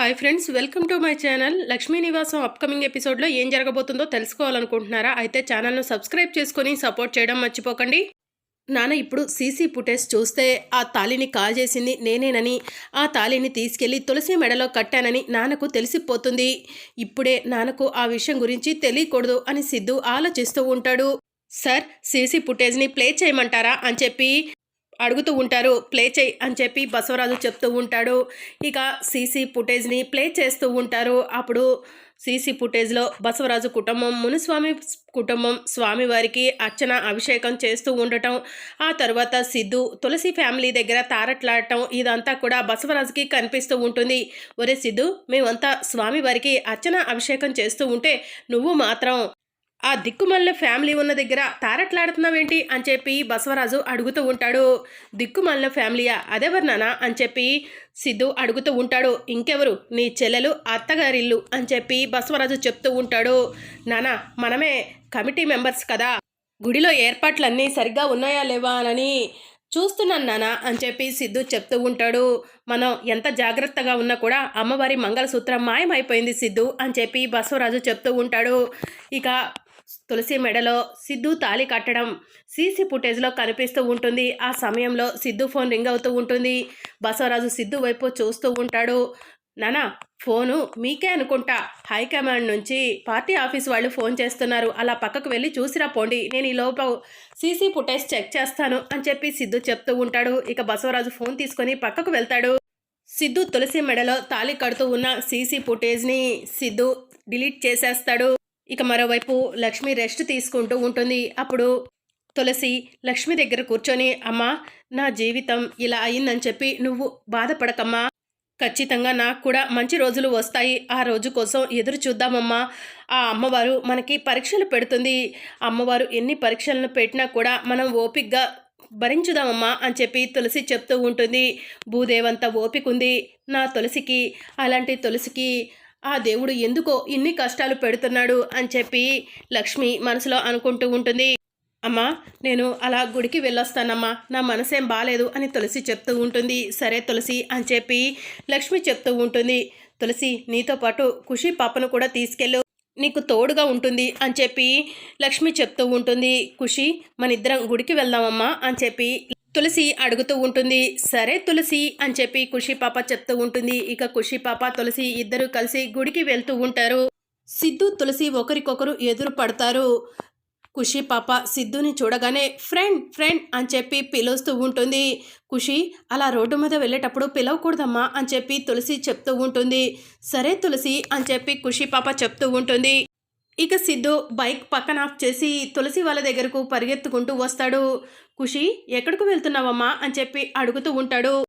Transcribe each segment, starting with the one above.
Hi friends welcome to my channel Lakshmi Nivasam upcoming ఎపిసోడ్లో ఏం జరగబోతుందో తెలుసుకోవాలనుకుంటున్నారా? అయితే ఛానల్ను సబ్స్క్రైబ్ చేసుకొని సపోర్ట్ చేయడం మర్చిపోకండి. నాన్న ఇప్పుడు సీసీ ఫుటేజ్ చూస్తే ఆ తాళిని కాల్ చేసింది నేనేనని ఆ తాళిని తీసుకెళ్ళి తులసి మెడలో కట్టానని నాన్నకు తెలిసిపోతుంది. ఇప్పుడే నాన్నకు ఆ విషయం గురించి తెలియకూడదు అని సిద్ధు ఆలోచిస్తూ ఉంటాడు. సార్ సీసీ ఫుటేజ్ని ప్లే చేయమంటారా? అని చెప్పి అడుగుతూ ఉంటారు ప్లే చేయి అని చెప్పి బసవరాజు చెప్తూ ఉంటాడు. ఇక సీసీ ఫుటేజ్ని ప్లే చేస్తూ ఉంటారు. అప్పుడు సీసీ ఫుటేజ్లో బసవరాజు కుటుంబం మునుస్వామి కుటుంబం స్వామివారికి అర్చన అభిషేకం చేస్తూ ఉండటం. ఆ తర్వాత సిద్ధు తులసి ఫ్యామిలీ దగ్గర తారట్లాడటం. ఇదంతా కూడా బసవరాజుకి కనిపిస్తూ ఉంటుంది. ఒరే సిద్ధు మేమంతా స్వామివారికి అర్చన అభిషేకం చేస్తూ ఉంటే నువ్వు మాత్రం ఆ దిక్కుమల్ల ఫ్యామిలీ ఉన్న దగ్గర తారట్లాడుతున్నావేంటి? అని చెప్పి బసవరాజు అడుగుతూ ఉంటాడు. దిక్కుమల్ల ఫ్యామిలీయా? అదెవరు నానా? అని చెప్పి సిద్ధు అడుగుతూ ఉంటాడు. ఇంకెవరు? నీ చెల్లెలు అత్తగారిల్లు? అని చెప్పి బసవరాజు చెప్తూ ఉంటాడు. నానా మనమే కమిటీ మెంబర్స్ కదా. గుడిలో ఏర్పాట్లన్నీ సరిగ్గా ఉన్నాయా లేవా అని చూస్తున్నాను నానా అని చెప్పి సిద్ధు చెప్తూ ఉంటాడు. మనం ఎంత జాగ్రత్తగా ఉన్నా కూడా అమ్మవారి మంగళసూత్రం మాయమైపోయింది సిద్ధు అని చెప్పి బసవరాజు చెప్తూ ఉంటాడు. ఇక తులసి మెడలో సిద్ధు తాలి కట్టడం సీసీ ఫుటేజ్లో కనిపిస్తూ ఉంటుంది. ఆ సమయంలో సిద్ధు ఫోన్ రింగ్ అవుతూ ఉంటుంది. బసవరాజు సిద్ధు వైపు చూస్తూ ఉంటాడు. నానా ఫోను మీకే అనుకుంటా. హైకమాండ్ నుంచి పార్టీ ఆఫీస్ వాళ్ళు ఫోన్ చేస్తున్నారు. అలా పక్కకు వెళ్ళి చూసిరా పోండి. నేను ఈ లోపల సీసీ ఫుటేజ్ చెక్ చేస్తాను అని చెప్పి సిద్ధు చెప్తూ ఉంటాడు. ఇక బసవరాజు ఫోన్ తీసుకొని పక్కకు వెళ్తాడు. సిద్ధు తులసి మెడలో తాళి కడుతూ ఉన్న సీసీ ఫుటేజ్ని సిద్ధు డిలీట్ చేసేస్తాడు. ఇక మరోవైపు లక్ష్మి రెస్ట్ తీసుకుంటూ ఉంటుంది. అప్పుడు తులసి లక్ష్మి దగ్గర కూర్చొని అమ్మా నా జీవితం ఇలా అయిందని చెప్పి నువ్వు బాధపడకమ్మా. ఖచ్చితంగా నాకు కూడా మంచి రోజులు వస్తాయి. ఆ రోజు కోసం ఎదురు చూద్దామమ్మా. ఆ అమ్మవారు మనకి పరీక్షలు పెడుతుంది. అమ్మవారు ఎన్ని పరీక్షలను పెట్టినా కూడా మనం ఓపిగ్గా భరించుదామమ్మా అని చెప్పి తులసి చెప్తూ ఉంటుంది. భూదేవంత ఓపిక ఉంది నా తులసికి అలాంటి తులసికి ఆ దేవుడు ఎందుకో ఇన్ని కష్టాలు పెడుతున్నాడు అని చెప్పి లక్ష్మి మనసులో అనుకుంటూ ఉంటుంది. అమ్మా నేను అలా గుడికి వెళ్ళొస్తానమ్మా. నా మనసేం బాగాలేదు అని తులసి చెప్తూ ఉంటుంది. సరే తులసి అని చెప్పి లక్ష్మి చెప్తూ ఉంటుంది. తులసి నీతో పాటు ఖుషి పాపను కూడా తీసుకెళ్ళు. నీకు తోడుగా ఉంటుంది అని చెప్పి లక్ష్మి చెప్తూ ఉంటుంది. ఖుషి మన ఇద్దరం గుడికి వెళ్దామమ్మా అని చెప్పి తులసి అడుగుతూ ఉంటుంది సరే తులసి అని చెప్పి ఖుషి పాప చెప్తూ ఉంటుంది. ఇక ఖుషి పాప తులసి ఇద్దరు కలిసి గుడికి వెళ్తూ ఉంటారు. సిద్ధు తులసి ఒకరికొకరు ఎదురు పడతారు. ఖుషి పాప సిద్ధుని చూడగానే ఫ్రెండ్ ఫ్రెండ్ అని చెప్పి పిలుస్తూ ఉంటుంది. ఖుషి అలా రోడ్డు మీద వెళ్ళేటప్పుడు పిలవకూడదమ్మా అని చెప్పి తులసి చెప్తూ ఉంటుంది. సరే తులసి అని చెప్పి ఖుషి పాప చెప్తూ ఉంటుంది. ఇక సిద్ధు బైక్ పక్కన ఆఫ్ చేసి తులసి వాళ్ళ దగ్గరకు పరిగెత్తుకుంటూ వస్తాడు. ఖుషి ఎక్కడికి వెళ్తున్నావమ్మా? అని చెప్పి అడుగుతూ ఉంటాడు.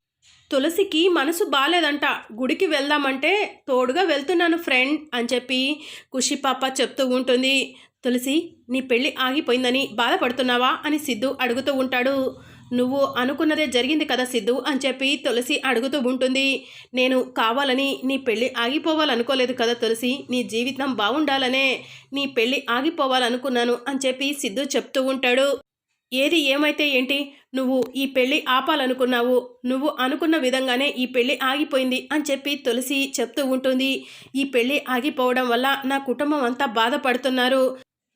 తులసికి మనసు బాగాలేదంట గుడికి వెళ్దామంటే తోడుగా వెళ్తున్నాను ఫ్రెండ్ అని చెప్పి ఖుషి పాప చెప్తూ ఉంటుంది. తులసి నీ పెళ్ళి ఆగిపోయిందని బాధపడుతున్నావా? అని సిద్ధు అడుగుతూ ఉంటాడు. నువ్వు అనుకున్నదే జరిగింది కదా సిద్ధు అని చెప్పి తులసి అడుగుతూ ఉంటుంది. నేను కావాలని నీ పెళ్ళి ఆగిపోవాలనుకోలేదు కదా తులసి. నీ జీవితం బాగుండాలనే నీ పెళ్ళి ఆగిపోవాలనుకున్నాను అని చెప్పి సిద్ధు చెప్తూ ఉంటాడు. ఏది ఏమైతే ఏంటి? నువ్వు ఈ పెళ్ళి ఆపాలనుకున్నావు. నువ్వు అనుకున్న విధంగానే ఈ పెళ్ళి ఆగిపోయింది అని చెప్పి తులసి చెప్తూ ఉంటుంది. ఈ పెళ్ళి ఆగిపోవడం వల్ల నా కుటుంబం అంతా బాధపడుతున్నారు.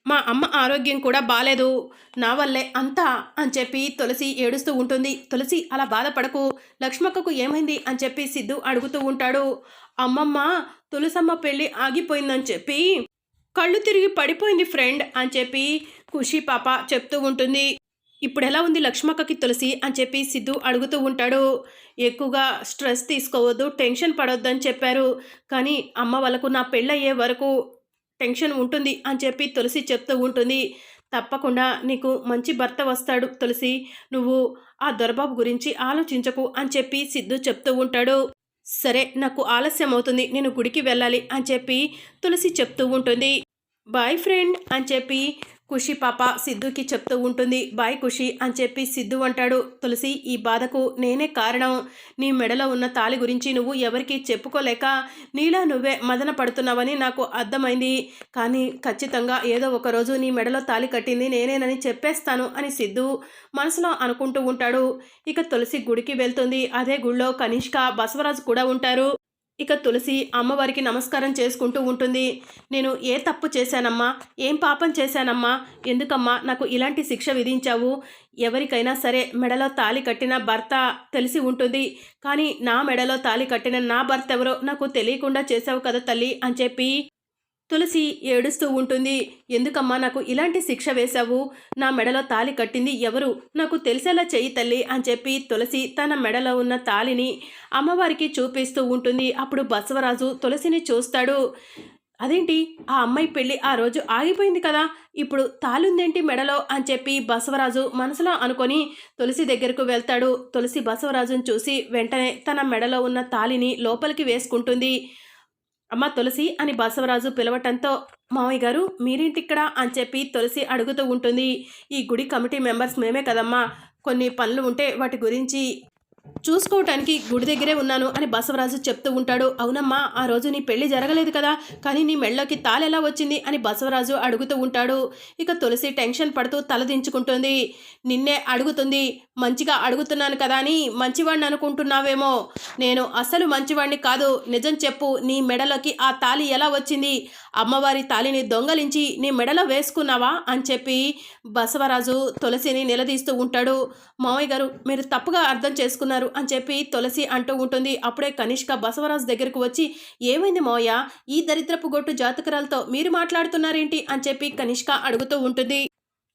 మా అమ్మ ఆరోగ్యం కూడా బాగాలేదు నా వల్లే అంతా అని చెప్పి తులసి ఏడుస్తూ ఉంటుంది. తులసి అలా బాధపడకు. లక్ష్మక్కకు ఏమైంది? అని చెప్పి సిద్ధు అడుగుతూ ఉంటాడు. అమ్మమ్మ తులసమ్మ పెళ్ళి ఆగిపోయిందని చెప్పి కళ్ళు తిరిగి పడిపోయింది ఫ్రెండ్ అని చెప్పి ఖుషి పాప చెప్తూ ఉంటుంది. ఇప్పుడు ఎలా ఉంది లక్ష్మక్కకి తులసి? అని చెప్పి సిద్ధు అడుగుతూ ఉంటాడు. ఎక్కువగా స్ట్రెస్ తీసుకోవద్దు టెన్షన్ పడొద్దు అని చెప్పారు. కానీ అమ్మ వాళ్ళకు నా పెళ్ళయ్యే వరకు టెన్షన్ ఉంటుంది అని చెప్పి తులసి చెప్తూ ఉంటుంది. తప్పకుండా నీకు మంచి భర్త వస్తాడు తులసి. నువ్వు ఆ దొరబాబు గురించి ఆలోచించకు అని చెప్పి సిద్ధు చెప్తూ ఉంటాడు. సరే నాకు ఆలస్యం అవుతుంది. నేను గుడికి వెళ్ళాలి అని చెప్పి తులసి చెప్తూ ఉంటుంది. బాయ్ ఫ్రెండ్ అని చెప్పి ఖుషి పాప సిద్ధుకి చెప్తూ ఉంటుంది బాయ్ ఖుషి అని చెప్పి సిద్ధు అంటాడు. తులసి ఈ బాధకు నేనే కారణం. నీ మెడలో ఉన్న తాలి గురించి నువ్వు ఎవరికీ చెప్పుకోలేక నీలా నువ్వే మదన పడుతున్నావని నాకు అర్థమైంది. కానీ ఖచ్చితంగా ఏదో ఒక రోజు నీ మెడలో తాలి కట్టింది నేనేనని చెప్పేస్తాను అని సిద్ధు మనసులో అనుకుంటూ ఉంటాడు. ఇక తులసి గుడికి వెళ్తుంది. అదే గుడిలో కనిష్క బసవరాజు కూడా ఉంటారు. ఇక తులసి అమ్మవారికి నమస్కారం చేసుకుంటూ ఉంటుంది. నేను ఏ తప్పు చేశానమ్మా? ఏం పాపం చేశానమ్మా? ఎందుకమ్మా నాకు ఇలాంటి శిక్ష విధించావు? ఎవరికైనా సరే మెడలో తాలి కట్టిన భర్త తెలిసి ఉంటుంది. కానీ నా మెడలో తాలి కట్టిన నా భర్త ఎవరో నాకు తెలియకుండా చేశావు కదా తల్లి అని చెప్పి తులసి ఏడుస్తూ ఉంటుంది. ఎందుకమ్మా నాకు ఇలాంటి శిక్ష వేశావు? నా మెడలో తాలి కట్టింది ఎవరు? నాకు తెలిసేలా చెయ్యి తల్లి అని చెప్పి తులసి తన మెడలో ఉన్న తాలిని అమ్మవారికి చూపిస్తూ ఉంటుంది. అప్పుడు బసవరాజు తులసిని చూస్తాడు. అదేంటి? ఆ అమ్మాయి పెళ్ళి ఆ రోజు ఆగిపోయింది కదా. ఇప్పుడు తాలుందేంటి మెడలో అని చెప్పి బసవరాజు మనసులో అనుకొని తులసి దగ్గరకు వెళ్తాడు. తులసి బసవరాజును చూసి వెంటనే తన మెడలో ఉన్న తాలిని లోపలికి వేసుకుంటుంది. అమ్మ తులసి అని బసవరాజు పిలవటంతో మావయ్య గారు మీరేంటిక్కడ? అని చెప్పి తులసి అడుగుతూ ఉంటుంది. ఈ గుడి కమిటీ మెంబర్స్ మేమే కదమ్మా. కొన్ని పనులు ఉంటే వాటి గురించి చూసుకోవటానికి గుడి దగ్గరే ఉన్నాను అని బసవరాజు చెప్తూ ఉంటాడు. అవునమ్మా ఆ రోజు నీ పెళ్ళి జరగలేదు కదా కానీ నీ మెళ్ళకి తాలెలా వచ్చింది అని బసవరాజు అడుగుతూ ఉంటాడు. ఇక తులసి టెన్షన్ పడుతూ తలదించుకుంటుంది నిన్నే అడుగుతుంది మంచిగా అడుగుతున్నాను కదా అని మంచివాడిని అనుకుంటున్నావేమో. నేను అసలు మంచివాడిని కాదు. నిజం చెప్పు నీ మెడలోకి ఆ తాళి ఎలా వచ్చింది? అమ్మవారి తాళిని దొంగలించి నీ మెడలో వేసుకున్నావా అని చెప్పి బసవరాజు తులసిని నిలదీస్తూ ఉంటాడు. మామయ్య గారు మీరు తప్పుగా అర్థం చేసుకున్నారు. అని చెప్పి తులసి అంటూ ఉంటుంది. అప్పుడే కనిష్క బసవరాజు దగ్గరకు వచ్చి ఏమైంది మోయ ఈ దరిద్రపు గొట్టు జాతకరాలతో మీరు మాట్లాడుతున్నారేంటి? అని చెప్పి కనిష్క అడుగుతూ ఉంటుంది.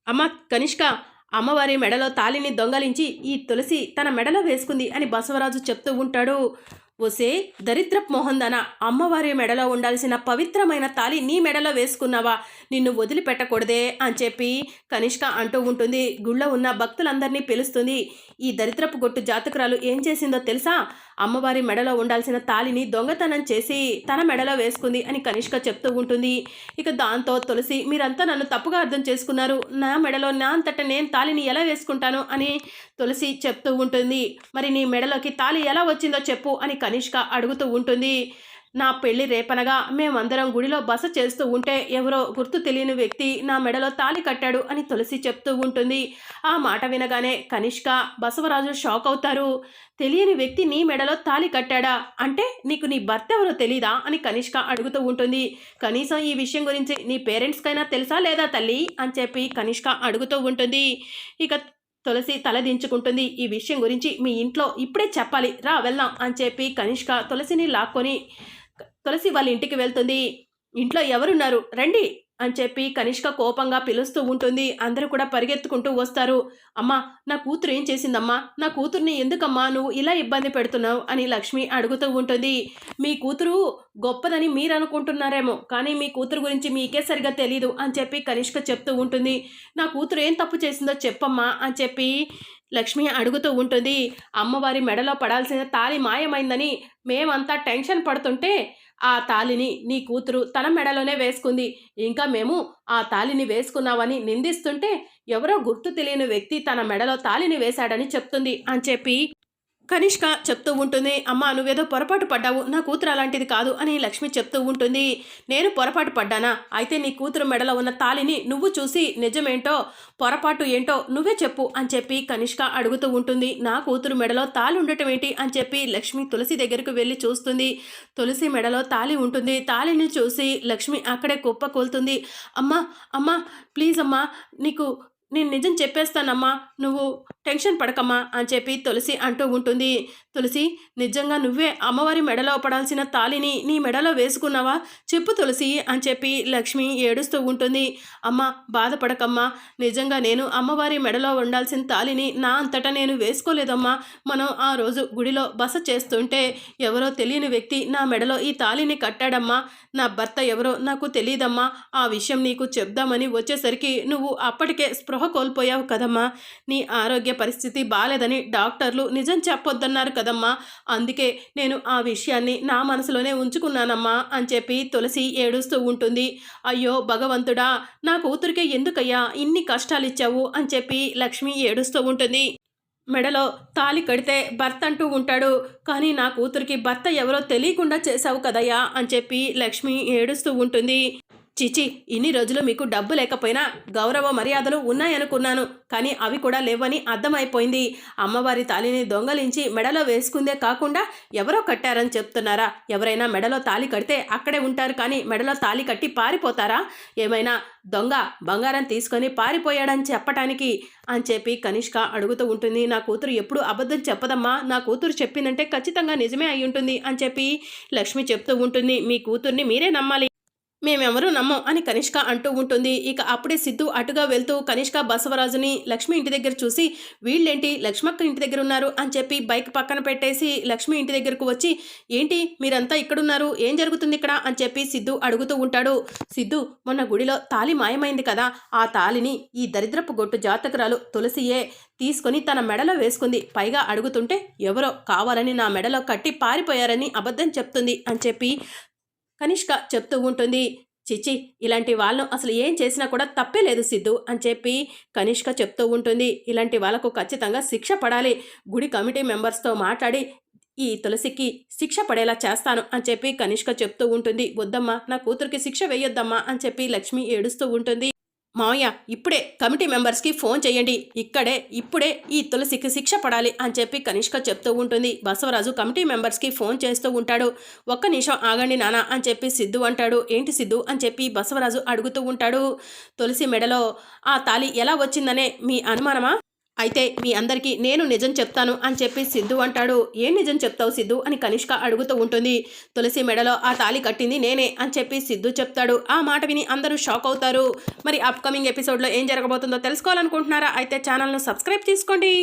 అమ్మ కనిష్క అమ్మవారి మెడలో తాలిని దొంగలించి ఈ తులసి తన మెడలో వేసుకుంది అని బసవరాజు చెప్తూ ఉంటాడు. ఒసే దరిద్రప్ మోహందన. అమ్మవారి మెడలో ఉండాల్సిన పవిత్రమైన తాలి నీ మెడలో వేసుకున్నావా? నిన్ను వదిలిపెట్టకూడదే అని చెప్పి కనిష్క అంటూ ఉంటుంది. గుళ్ళో ఉన్న భక్తులందరినీ పిలుస్తుంది. ఈ దరిద్రపు గొట్టు జాతకురాలు ఏం చేసిందో తెలుసా? అమ్మవారి మెడలో ఉండాల్సిన తాలిని దొంగతనం చేసి తన మెడలో వేసుకుంది అని కనిష్క చెప్తూ ఉంటుంది. ఇక దాంతో తులసి మీరంతా నన్ను తప్పుగా అర్థం చేసుకున్నారు. నా మెడలో నా అంతట నేను తాలిని ఎలా వేసుకుంటాను? అని తులసి చెప్తూ ఉంటుంది. మరి నీ మెడలోకి తాలి ఎలా వచ్చిందో చెప్పు అని కనిష్క అడుగుతూ ఉంటుంది. నా పెళ్ళి రేపనగా మేమందరం గుడిలో బస చేస్తూ ఉంటే ఎవరో గుర్తు తెలియని వ్యక్తి నా మెడలో తాలి కట్టాడు అని తులసి చెప్తూ ఉంటుంది. ఆ మాట వినగానే కనిష్క బసవరాజు షాక్ అవుతారు. తెలియని వ్యక్తి నీ మెడలో తాలి కట్టాడా? అంటే నీకు నీ భర్త ఎవరో తెలీదా? అని కనిష్క అడుగుతూ ఉంటుంది. కనీసం ఈ విషయం గురించి నీ పేరెంట్స్కైనా తెలుసా లేదా తల్లి? అని చెప్పి కనిష్క అడుగుతూ ఉంటుంది. ఇక తులసి తలదించుకుంటుంది ఈ విషయం గురించి మీ ఇంట్లో ఇప్పుడే చెప్పాలి. రా వెళ్దాం అని చెప్పి కనిష్క తులసిని లాక్కొని తులసి వాళ్ళ ఇంటికి వెళ్తుంది. ఇంట్లో ఎవరున్నారు? రండి. అని చెప్పి కనిష్క కోపంగా పిలుస్తూ ఉంటుంది. అందరూ కూడా పరిగెత్తుకుంటూ వస్తారు. అమ్మా నా కూతురు ఏం చేసిందమ్మా? నా కూతుర్ని ఎందుకమ్మా నువ్వు ఇలా ఇబ్బంది పెడుతున్నావు? అని లక్ష్మి అడుగుతూ ఉంటుంది. మీ కూతురు గొప్పదని మీరు అనుకుంటున్నారేమో కానీ మీ కూతురు గురించి మీకే సరిగా తెలీదు అని చెప్పి కనిష్క చెప్తూ ఉంటుంది. నా కూతురు ఏం తప్పు చేసిందో చెప్పమ్మా అని చెప్పి లక్ష్మి అడుగుతూ ఉంటుంది. అమ్మవారి మెడలో పడాల్సిన తాలి మాయమైందని మేమంతా టెన్షన్ పడుతుంటే ఆ తాలిని నీ కూతురు తన మెడలోనే వేసుకుంది. ఇంకా మేము ఆ తాలిని వేసుకున్నామని నిందిస్తుంటే ఎవరో గుర్తు తెలియని వ్యక్తి తన మెడలో తాలిని వేశాడని చెప్తుంది అని చెప్పి కనిష్క చెప్తూ ఉంటుంది అమ్మ నువ్వేదో పొరపాటు పడ్డావు నా కూతురు అలాంటిది కాదు అని లక్ష్మి చెప్తూ ఉంటుంది. నేను పొరపాటు పడ్డానా? అయితే నీ కూతురు మెడలో ఉన్న తాలిని నువ్వు చూసి నిజమేంటో పొరపాటు ఏంటో నువ్వే చెప్పు అని చెప్పి కనిష్క అడుగుతూ ఉంటుంది. నా కూతురు మెడలో తాలి ఉండటం ఏంటి? అని చెప్పి లక్ష్మి తులసి దగ్గరకు వెళ్ళి చూస్తుంది. తులసి మెడలో తాలి ఉంటుంది. తాలిని చూసి లక్ష్మి అక్కడే కుప్ప కోలుతుంది. అమ్మా అమ్మా ప్లీజ్ అమ్మా నీకు నేను నిజం చెప్పేస్తానమ్మా నువ్వు టెన్షన్ పడకమ్మా అని చెప్పి తులసి అంటూ ఉంటుంది. తులసి నిజంగా నువ్వే అమ్మవారి మెడలో పడాల్సిన తాలిని నీ మెడలో వేసుకున్నావా? చెప్పు తులసి అని చెప్పి లక్ష్మి ఏడుస్తూ ఉంటుంది. అమ్మ బాధపడకమ్మా. నిజంగా నేను అమ్మవారి మెడలో ఉండాల్సిన తాలిని నా అంతటా నేను వేసుకోలేదమ్మా. మనం ఆ రోజు గుడిలో బస చేస్తుంటే ఎవరో తెలియని వ్యక్తి నా మెడలో ఈ తాలిని కట్టాడమ్మా. నా భర్త ఎవరో నాకు తెలియదమ్మా. ఆ విషయం నీకు చెప్దామని వచ్చేసరికి నువ్వు అప్పటికే స్పృహ కోల్పోయావు కదమ్మా. నీ ఆరోగ్య పరిస్థితి బాలేదని డాక్టర్లు నిజం చెప్పొద్దన్నారు కదమ్మా. అందుకే నేను ఆ విషయాన్ని నా మనసులోనే ఉంచుకున్నానమ్మా అని చెప్పి తులసి ఏడుస్తూ ఉంటుంది. అయ్యో భగవంతుడా నా కూతురికే ఎందుకయ్యా ఇన్ని కష్టాలు ఇచ్చావు అని చెప్పి లక్ష్మి ఏడుస్తూ ఉంటుంది. మెడలో తాలి కడితే భర్త అంటూ ఉంటాడు. కానీ నా కూతురికి భర్త ఎవరో తెలియకుండా చేశావు కదయ్యా అని చెప్పి లక్ష్మి ఏడుస్తూ ఉంటుంది. చిచి ఇన్ని రోజులు మీకు డబ్బు లేకపోయినా గౌరవ మర్యాదలు ఉన్నాయనుకున్నాను. కానీ అవి కూడా లేవని అర్థమైపోయింది. అమ్మవారి తాలిని దొంగలించి మెడలో వేసుకుందే కాకుండా ఎవరో కట్టారని చెప్తున్నారా? ఎవరైనా మెడలో తాలి కడితే అక్కడే ఉంటారు కానీ మెడలో తాలి కట్టి పారిపోతారా? ఏమైనా దొంగ బంగారం తీసుకొని పారిపోయాడని చెప్పటానికి? అని చెప్పి కనిష్క అడుగుతూ ఉంటుంది. నా కూతురు ఎప్పుడు అబద్ధం చెప్పదమ్మా. నా కూతురు చెప్పిందంటే ఖచ్చితంగా నిజమే అయి ఉంటుంది అని చెప్పి లక్ష్మి చెప్తూ ఉంటుంది. మీ కూతుర్ని మీరే నమ్మాలి. మేమెవరూ నమ్మం అని కనిష్క అంటూ ఉంటుంది. ఇక అప్పుడే సిద్ధు అటుగా వెళ్తూ కనిష్క బసవరాజుని లక్ష్మి ఇంటి దగ్గర చూసి వీళ్ళేంటి? లక్ష్మక్క ఇంటి దగ్గర ఉన్నారు అని చెప్పి బైక్ పక్కన పెట్టేసి లక్ష్మి ఇంటి దగ్గరకు వచ్చి ఏంటి? మీరంతా ఇక్కడున్నారు. ఏం జరుగుతుంది ఇక్కడ? అని చెప్పి సిద్ధు అడుగుతూ ఉంటాడు. సిద్ధు మొన్న గుడిలో తాలి మాయమైంది కదా. ఆ తాలిని ఈ దరిద్రపు గొట్టు జాతకురాలు తులసియే తీసుకొని తన మెడలో వేసుకుంది. పైగా అడుగుతుంటే ఎవరో కావాలని నా మెడలో కట్టి పారిపోయారని అబద్ధం చెప్తుంది అని చెప్పి కనిష్క చెప్తూ ఉంటుంది చిచి ఇలాంటి వాళ్ళు అసలు ఏం చేసినా కూడా తప్పే లేదు సిద్ధు అని చెప్పి కనిష్క చెప్తూ ఉంటుంది. ఇలాంటి వాళ్ళకు ఖచ్చితంగా శిక్ష పడాలి గుడి కమిటీ మెంబర్స్తో మాట్లాడి ఈ తులసికి శిక్ష పడేలా చేస్తాను అని చెప్పి కనిష్క చెప్తూ ఉంటుంది. వద్దమ్మా నా కూతురికి శిక్ష వేయొద్దమ్మా అని చెప్పి లక్ష్మి ఏడుస్తూ ఉంటుంది. మావయ్య ఇప్పుడే కమిటీ మెంబర్స్కి ఫోన్ చేయండి ఇక్కడే ఇప్పుడే ఈ తులసికి శిక్ష పడాలి అని చెప్పి కనిష్క చెప్తూ ఉంటుంది. బసవరాజు కమిటీ మెంబర్స్కి ఫోన్ చేస్తూ ఉంటాడు. ఒక్క నిమిషం ఆగండి నానా అని చెప్పి సిద్ధు అంటాడు. ఏంటి సిద్ధు అని చెప్పి బసవరాజు అడుగుతూ ఉంటాడు. తులసి మెడలో ఆ తాలి ఎలా వచ్చిందనే మీ అనుమానమా? అయితే మీ అందరికీ నేను నిజం చెప్తాను అని చెప్పి సిద్ధు అంటాడు. ఏం నిజం చెప్తావు సిద్ధు? అని కనిష్క అడుగుతూ ఉంటుంది. తులసి మెడలో ఆ తాళి కట్టింది నేనే అని చెప్పి సిద్ధు చెప్తాడు. ఆ మాట విని అందరూ షాక్ అవుతారు. మరి అప్కమింగ్ ఎపిసోడ్లో ఏం జరగబోతుందో తెలుసుకోవాలనుకుంటున్నారా? అయితే ఛానల్ను సబ్స్క్రైబ్ చేసుకోండి.